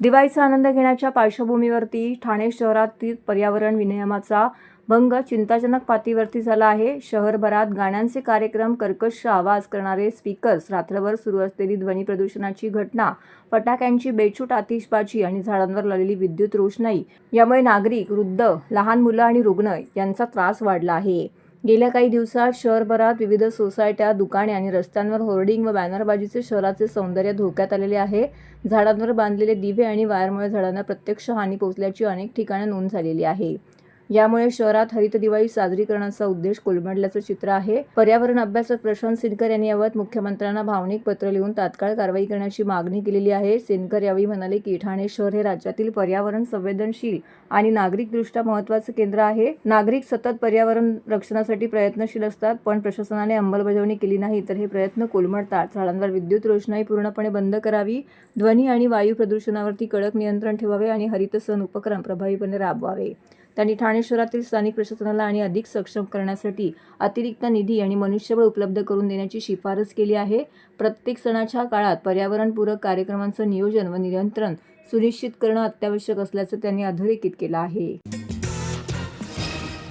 दिवाळीचा आनंद घेण्याच्या पार्श्वभूमीवरती ठाणे शहरातील पर्यावरण विनियमाचा भंग चिंताजनक पातळीवरती झाला आहे. शहरभरात गाण्यांचे कार्यक्रम कर्कश आवाज करणारे स्पीकर्स रात्रभर सुरू असलेली ध्वनी प्रदूषणाची घटना फटाक्यांची बेछूट आतिषबाजी आणि झाडांवर लावलेली विद्युत रोषणाई यामुळे नागरिक वृद्ध लहान मुलं आणि रुग्ण यांचा त्रास वाढला आहे. गेल्या काही दिवसात शहरभरात विविध सोसायट्या दुकाने आणि रस्त्यांवर होर्डिंग व बॅनरबाजीचे शहराचे सौंदर्य धोक्यात आलेले आहे. झाडांवर बांधलेले दिवे आणि वायरमुळे झाडांना प्रत्यक्ष हानी पोहोचल्याची अनेक ठिकाणी नोंद झालेली आहे. यामुळे शहरात हरित दिवाळी साजरी करण्याचा उद्देश कोलमडल्याचं चित्र आहे. पर्यावरण अभ्यासक प्रशांत सिनकर यांनी याबाबत मुख्यमंत्र्यांना भावनिक पत्र लिहून तात्काळ कारवाई करण्याची मागणी केलेली आहे. सिनकर यावेळी म्हणाले की ठाणे शहर हे राज्यातील पर्यावरण संवेदनशील आणि नागरिकदृष्ट्या महत्त्वाचं केंद्र आहे. नागरिक सतत पर्यावरण रक्षणासाठी प्रयत्नशील असतात पण प्रशासनाने अंमलबजावणी केली नाही तर हे प्रयत्न कोलमडतात. झाडांवर विद्युत रोषणाई पूर्णपणे बंद करावी. ध्वनी आणि वायू प्रदूषणावरती कडक नियंत्रण ठेवावे आणि हरित सण उपक्रम प्रभावीपणे राबवावे. त्यांनी ठाणे शहरातील स्थानिक प्रशासनाला आणि अधिक सक्षम करण्यासाठी अतिरिक्त निधी आणि मनुष्यबळ उपलब्ध करून देण्याची शिफारस केली आहे. प्रत्येक सणाच्या काळात पर्यावरणपूरक कार्यक्रमांचं नियोजन व नियंत्रण सुनिश्चित करणं अत्यावश्यक असल्याचं त्यांनी अधोरेखित केलं आहे.